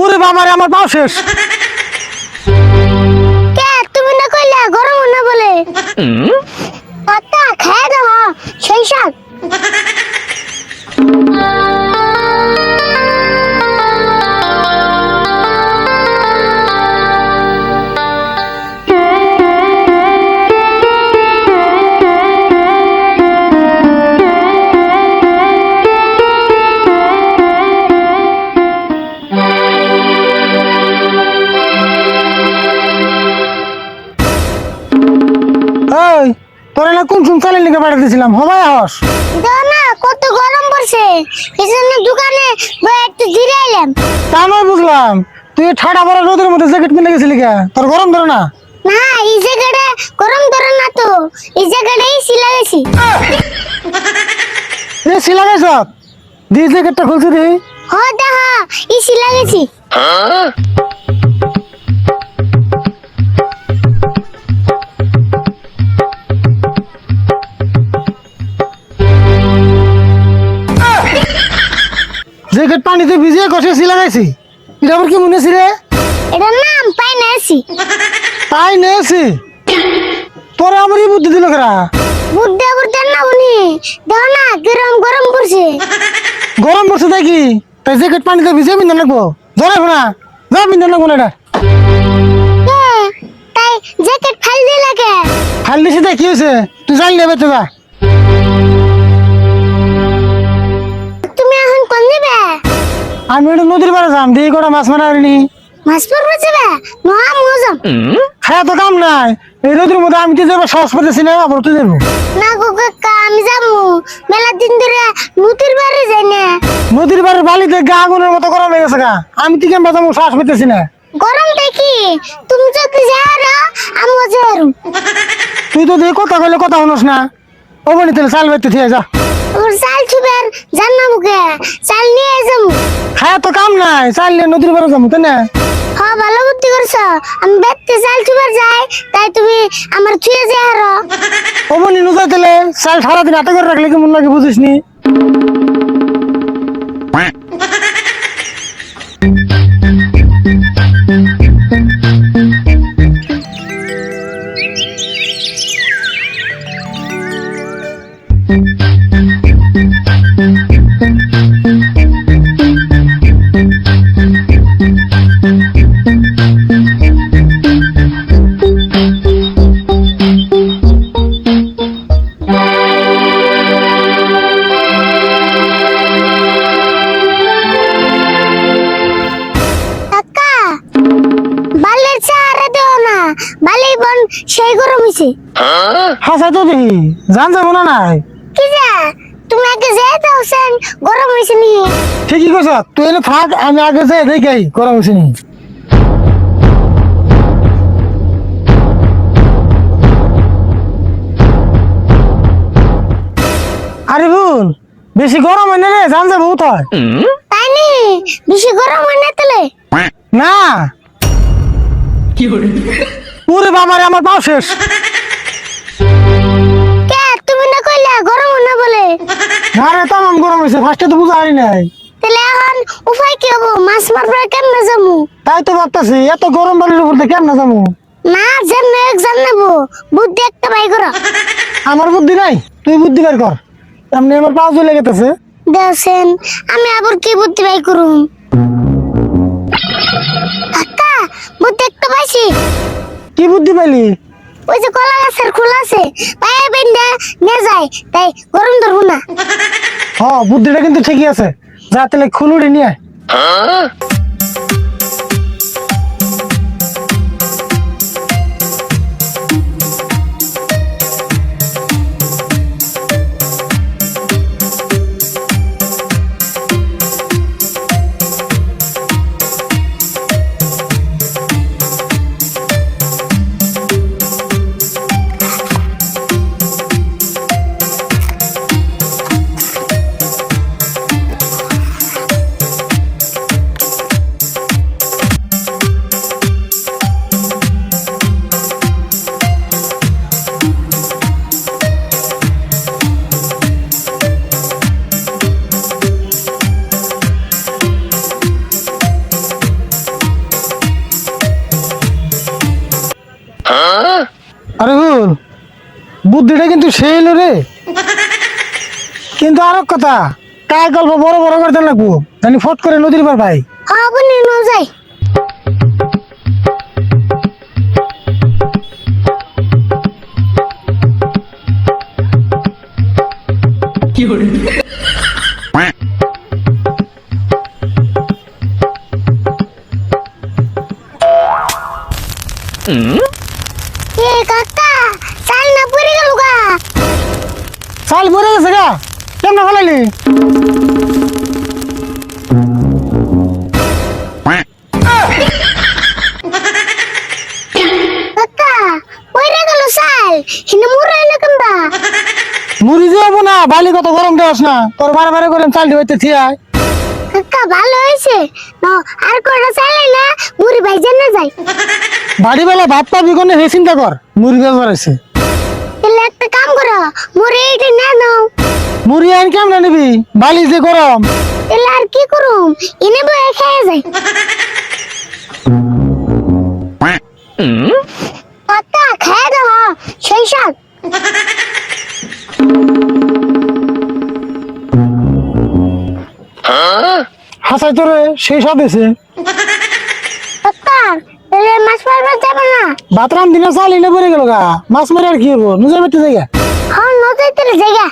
ওরে বাবারে আমার পাও শেষ। কে তুমি না কইলা গরম না বলে? কথা খায় দাও সেই শাক। কোন লিখে পাঠিয়ে দিয়েছিলাম হবাই দাও না কত গরম পড়ছে। এই জন্য দোকানে একটু জিরে এলাম তা নয় বুঝলাম তুই ঠাডা বড় রোদের মধ্যে জ্যাকেট কিনে গেছিলি কে? তোর গরম ধরে না। না এই জায়গাটা গরম ধরে না তো। এই জায়গাটাই সিলা গেছি। এ সিলা গেছ? জ্যাকেটটা খুলছি দি। হ দেখা এই সিলা গেছি। পানিতে ভিজিয়ে কষে সিলা গেছি এটা আবার কি মনে ছিল রে এটার নাম পাই না আছি তাই নেছি তোরা আমার এই বুদ্ধি দিল কেরা বুদ্ধে বুদ্ধে না উনি দেখো না গরম গরম পড়ছে গরম পড়ছে তাই কি? তাই জ্যাকেট পানিতে ভিজিয়ে বিন্দন লাগবো। ধরে শোনা। যা বিন্দন লাগবো না এটা। কে তাই জ্যাকেট ফাল দিয়ে লাগে। খাল দিছি তাই কি হয়েছে তুই জানি নেবে তো যা। তুমি এখন কোন দিবে? আমি একটু নদীর পাড়ে যাম দিয়ে কটা মাছ মারা হয়নি মাছ পড়বে যাবে মজম খায়া তো কাম নাই। এই নদীর মধ্যে আমি কি যাব? সাহস পেতেছি না আবার তুই যাব? না গো কাকা আমি যাব। মেলা দিন ধরে নদীর যাই না। নদীর বাড়ির বালিতে গা আগুনের মতো গরম হয়ে গেছে গা। আমি কি কেমন যাব সাহস পেতেছি না। গরম দেখি তুমি যদি আমিও যাই। তুই তো দিয়ে কথা কইলে কথা শুনোস না। ও বনি তাহলে চাল থেকে যা। ওর চাল ছুবের জানা মুখে চাল নিয়ে যাব খায়া তো কাম নাই চাল নিয়ে নদীর পাড়ে যাব তাই না? হ্যাঁ ভালো বুদ্ধি করছ। আমি বেতে চাল ছুবের যাই তাই তুমি আমার ছুঁয়ে যাই আরও। ও বনি নুজাই তাহলে চাল সারাদিন হাতে করে রাখলে কেমন লাগে বুঝিস দেও বন সেই গরম হয়েছে হাসা তো জান যাব না নাই? কি যা তুমি আগে যেয়ে দাও সেন গরম হয়েছে নি। ঠিকই কইছ তুই এনে থাক আমি আগে যাই দেখি গরম হয়েছে নি। আরে ভুল বেশি গরম হয় না রে জান যাব হয় তাই নি বেশি গরম হয় না তাহলে? না ওরে বাবারে আমার পাও শেষ। কে? তুমি না কইলা গরম না বলে? না রে তামাম গরম হয়েছে ফার্স্টে তো বুঝা হারি নাই। তাহলে এখন উপায় কি হব? মাছ মারবে কেমনে যাব? তাই তো ভাবতেছি এত গরম বাড়ির উপর দিয়ে কেমন যাব? না যেমন এক জানাব বুদ্ধি একটা বাই করো। আমার বুদ্ধি নাই তুই বুদ্ধি বের কর। এমনি আমার পাও চলে গেতেছে। দেখছেন আমি আবার কি বুদ্ধি বাই করুম? বুদ্ধি একটা পাইছি। কি বুদ্ধি পাইলি? ওই যে কলা গাছের খোলা আছে পায়ে বেন্ডা নিয়ে যায় তাই গরম ধরবো না। হ বুদ্ধিটা কিন্তু ঠিকই আছে। যা তাহলে খুলুড়ি নিয়ে বুদ্ধিটা কিন্তু সেই এলো রে। কিন্তু আর এক কথা কায় গল্প বড় বড় করতে লাগবো। জানি ফট করে নদীর পার ভাই। হ্যাঁ ন যাই এ কাকা? চাল মরে গেছে গা। কেমন ফেলাইলি? মুড়ি যাব না বালি কত গরম দেওয়াস না। তোর বারে বারে করে চাল দিবাইতে থিয়ায় কাকা ভালো হয়েছে। আর কটা চালাই না মুড়ি ভাইজান না যাই। বাড়ি বেলা ভাত পাবি কোনে হে চিন্তা কর মুড়ি ব্যবহার আছে মুড়ি এটা না নাও। মুড়ি আইন কেমন নিবি? বালি যে গরম। তাহলে আর কি করুম? এনে বয়ে খেয়ে যাই। কাকা খেয়ে দাও সেই হাসাই তোরে সেই সব এসে। মাছ মারবার যাবে না। ভাত রাম দিনে চাল এনে পড়ে গেল গা। মাছ মেরে আর কি হব নিজের বেটে জায়গা যাইতে জায়গা।